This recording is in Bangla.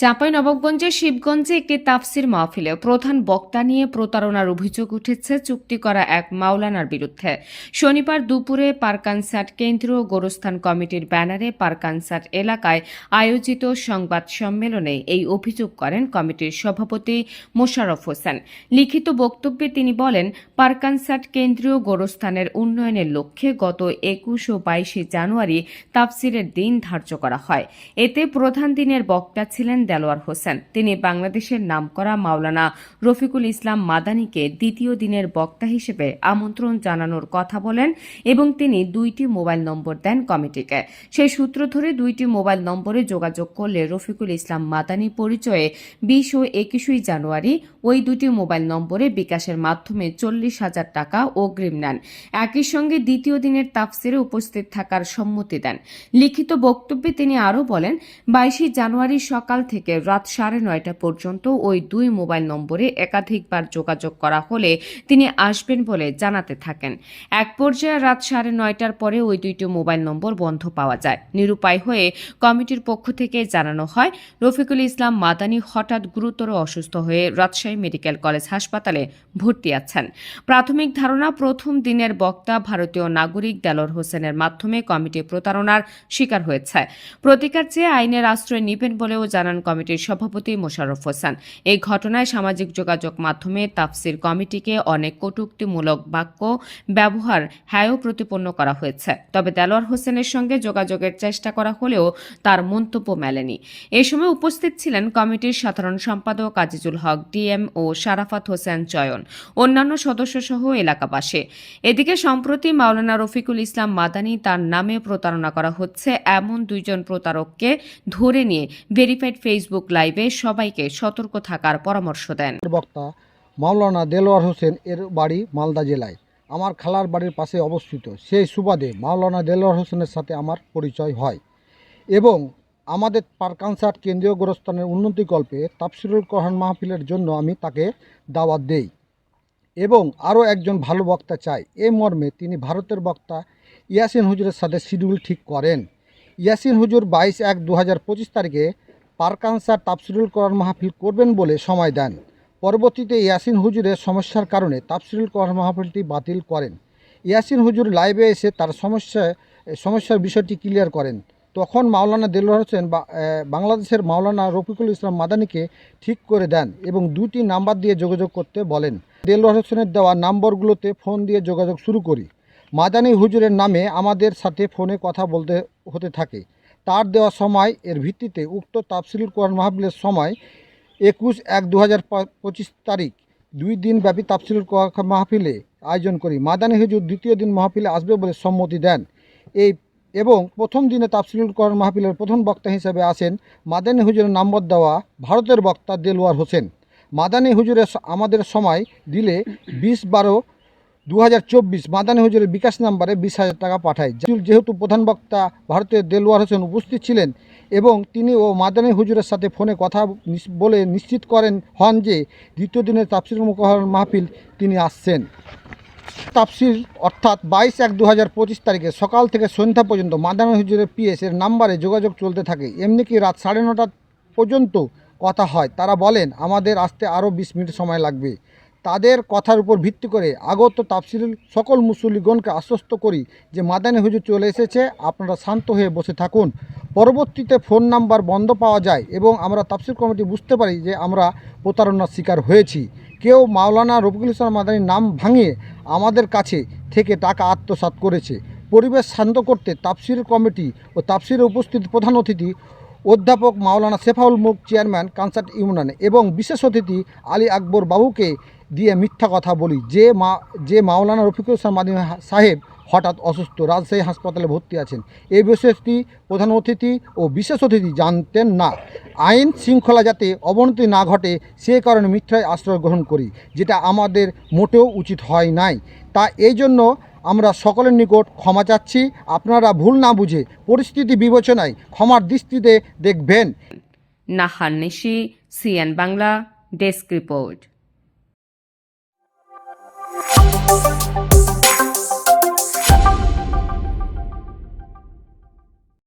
চাঁপাই নবাবগঞ্জের শিবগঞ্জে একটি তাফসির মাহফিলে প্রধান বক্তা নিয়ে প্রতারণার অভিযোগ উঠেছে, চুক্তি করা এক মাওলানার বিরুদ্ধে। শনিবার দুপুরে পারকানসাট কেন্দ্রীয় গোরস্থান কমিটির ব্যানারে পারকানসাট এলাকায় আয়োজিত সংবাদ সম্মেলনে এই অভিযোগ করেন কমিটির সভাপতি মোশাররফ হোসেন। লিখিত বক্তব্যে তিনি বলেন, পারকানসাট কেন্দ্রীয় গোরস্থানের উন্নয়নের লক্ষ্যে গত একুশ ও বাইশে জানুয়ারি তাফসিরের দিন ধার্য করা হয়। এতে প্রধান দিনের বক্তা ছিলেন দেলোয়ার হোসেন। তিনি বাংলাদেশের নামকরা মাওলানা রফিকুল ইসলাম মাদানিকে দ্বিতীয় দিনের বক্তা হিসেবে আমন্ত্রণ জানানোর কথা বলেন এবং তিনি দুইটি মোবাইল নম্বর দেন কমিটিকে। সেই সূত্র ধরে দুইটি মোবাইল নম্বরে যোগাযোগ করলে রফিকুল ইসলাম মাদানি পরিচয়ে বিশ ও একুশই জানুয়ারি ওই দুটি মোবাইল নম্বরে বিকাশের মাধ্যমে চল্লিশ হাজার টাকা অগ্রিম নেন। একই সঙ্গে দ্বিতীয় দিনের তাফসিরে উপস্থিত থাকার সম্মতি দেন। লিখিত বক্তব্যে তিনি আরও বলেন, বাইশে জানুয়ারি সকাল থেকে রাত সাড়ে নয়টা পর্যন্ত ওই দুই মোবাইল নম্বরে একাধিকবার যোগাযোগ করা হলে তিনি আসবেন বলে জানাতে থাকেন। এক পর্যায়ে রাত সাড়ে নয়টার পরে ওই দুইটি মোবাইল নম্বর বন্ধ পাওয়া যায়। নিরুপায় হয়ে কমিটির পক্ষ থেকে জানানো হয়, রফিকুল ইসলাম মাদানি হঠাৎ গুরুতর অসুস্থ হয়ে রাজশাহী মেডিকেল কলেজ হাসপাতালে ভর্তি আছেন। প্রাথমিক ধারণা, প্রথম দিনের বক্তা ভারতীয় নাগরিক দেলোর হোসেনের মাধ্যমে কমিটি প্রতারণার শিকার হয়েছে। প্রতিকার চেয়ে আইনের আশ্রয় নেবেন বলেও জানান কমিটির সভাপতি মোশাররফ হোসেন। এই ঘটনায় সামাজিক যোগাযোগ মাধ্যমে তাফসির কমিটিকে অনেক কটূক্তিমূলক বাক্য, ব্যবহার হ্যায় প্রতিপন্ন করা হয়েছে। তবে দেলোয়ার হোসেনের সঙ্গে যোগাযোগের চেষ্টা করা হলেও তার মন্তব্য মেলেনি। এ সময় উপস্থিত ছিলেন কমিটির সাধারণ সম্পাদক আজিজুল হক, ডিএম ও শারাফাত হোসেন চয়ন, অন্যান্য সদস্য সহ এলাকাবাসী। এদিকে সম্প্রতি মাওলানা রফিকুল ইসলাম মাদানি তার নামে প্রতারণা করা হচ্ছে। এমন দুইজন প্রতারককে ধরে নিয়ে ভেরিফাইড ফেসবুক লাইভে সবাইকে সতর্ক থাকার পরামর্শ দেন। বক্তা মাওলানা দেলোয়ার হোসেন এর বাড়ি মালদা জেলায়। আমার খালার বাড়ির পাশে অবস্থিত। সেই সুবাদে মাওলানা দেলোয়ার হোসেনের সাথে আমার পরিচয় হয় এবং আমাদের পারকানসাট কেন্দ্রীয় গোরস্থানের উন্নতিকল্পে তাফসিরুল কোরআন মাহফিলের জন্য আমি তাকে দাওয়াত দেই এবং আরও একজন ভালো বক্তা চাই। এ মর্মে তিনি ভারতের বক্তা ইয়াসিন হুজুরের সাথে শিডিউল ঠিক করেন। ইয়াসিন হুজুর বাইশ এক দু তারিখে পারকানসার তাফসিরুল কোরআন মাহফিল করবেন বলে সময় দেন। পরবর্তীতে ইয়াসিন হুজুরের সমস্যার কারণে তাফসিরুল কোরআন মাহফিলটি বাতিল করেন। ইয়াসিন হুজুর লাইভে এসে তার সমস্যা, সমস্যার বিষয়টি ক্লিয়ার করেন। তখন মাওলানা দেলোয়ার হোসেন বাংলাদেশের মাওলানা রফিকুল ইসলাম মাদানিকে ঠিক করে দেন এবং দুটি নাম্বার দিয়ে যোগাযোগ করতে বলেন। দেলোয়ার হোসেনের দেওয়া নাম্বারগুলোতে ফোন দিয়ে যোগাযোগ শুরু করি। মাদানি হুজুরের নামে আমাদের সাথে ফোনে কথা বলতে হতে থাকে। তার দেওয়া সময় এর ভিত্তিতে উক্ত তাফসিলুল কোরআন মাহফিলের সময় একুশ এক দু হাজার পঁচিশ তারিখ, দুই দিন ব্যাপী তাফসিলুল কোরআন মাহফিলে আয়োজন করি। মাদানি হুজুর দ্বিতীয় দিন মাহফিলে আসবে বলে সম্মতি দেন। এই এবং প্রথম দিনে তাফসিলুল কোরআন মাহফিলের প্রথম বক্তা হিসেবে আসেন মাদানী হুজুরের নম্বর দেওয়া ভারতের বক্তা দেলোয়ার হোসেন। মাদানী হুজুরের আমাদের সময় দিলে বিশ বারো দু হাজার চব্বিশ মাদানী হুজুরের বিকাশ নাম্বারে বিশ হাজার টাকা পাঠায়। যেহেতু- প্রধান বক্তা ভারতের দেলোয়ার হোসেন উপস্থিত ছিলেন এবং তিনি ও মাদানী হুজুরের সাথে ফোনে কথা বলে নিশ্চিত করেন, হন যে দ্বিতীয় দিনের তাফসির মুখহর মাহফিল তিনি আসছেন। তাফসির অর্থাৎ বাইশ এক দু হাজার পঁচিশ তারিখে সকাল থেকে সন্ধ্যা পর্যন্ত মাদানী হুজুরের পিএস এর নাম্বারে যোগাযোগ চলতে থাকে। এমনি কি রাত সাড়ে নটা পর্যন্ত কথা হয়? তারা বলেন, আমাদের আসতে আরও বিশ মিনিট সময় লাগবে। তাদের কথার উপর ভিত্তি করে আগত তাফসিল সকল মুসল্লিগণকে আশ্বস্ত করি যে মাদানী হুজুর চলে এসেছে। আপনারা শান্ত হয়ে বসে থাকুন। পরবর্তীতে ফোন নাম্বার বন্ধ পাওয়া যায় এবং আমরা তাফসিল কমিটি বুঝতে পারি যে আমরা প্রতারণার শিকার হয়েছি। কেউ মাওলানা রফিকুল ইসলাম মাদানির নাম ভাঙিয়ে আমাদের কাছে থেকে টাকা আত্মসাৎ করেছে। পরিবেশ শান্ত করতে তাফসির কমিটি ও তাফসিরে উপস্থিত প্রধান অতিথি অধ্যাপক মাওলানা সেফাউল মুখ চেয়ারম্যান কানসার্ট ইউনিয়ন এবং বিশেষ অতিথি আলী আকবর বাবুকে দিয়ে মিথ্যা কথা বলি। যে মা, যে মাওলানা রফিকুল ইসলাম মাদিনী সাহেব হঠাৎ অসুস্থ, রাজশাহী হাসপাতালে ভর্তি আছেন। এই বিষয়টি প্রধান অতিথি ও বিশেষ অতিথি জানতেন না। আইন শৃঙ্খলা যাতে অবনতি না ঘটে, সে কারণে মিথ্যায় আশ্রয় গ্রহণ করি, যেটা আমাদের মোটেও উচিত হয় নাই। তা এই জন্য আমরা সকলের নিকট ক্ষমা চাচ্ছি। আপনারা ভুল না বুঝে পরিস্থিতি বিবেচনায় ক্ষমার দৃষ্টিতে দেখবেন। Nahar Nishi, CN Bangla, desk report. Música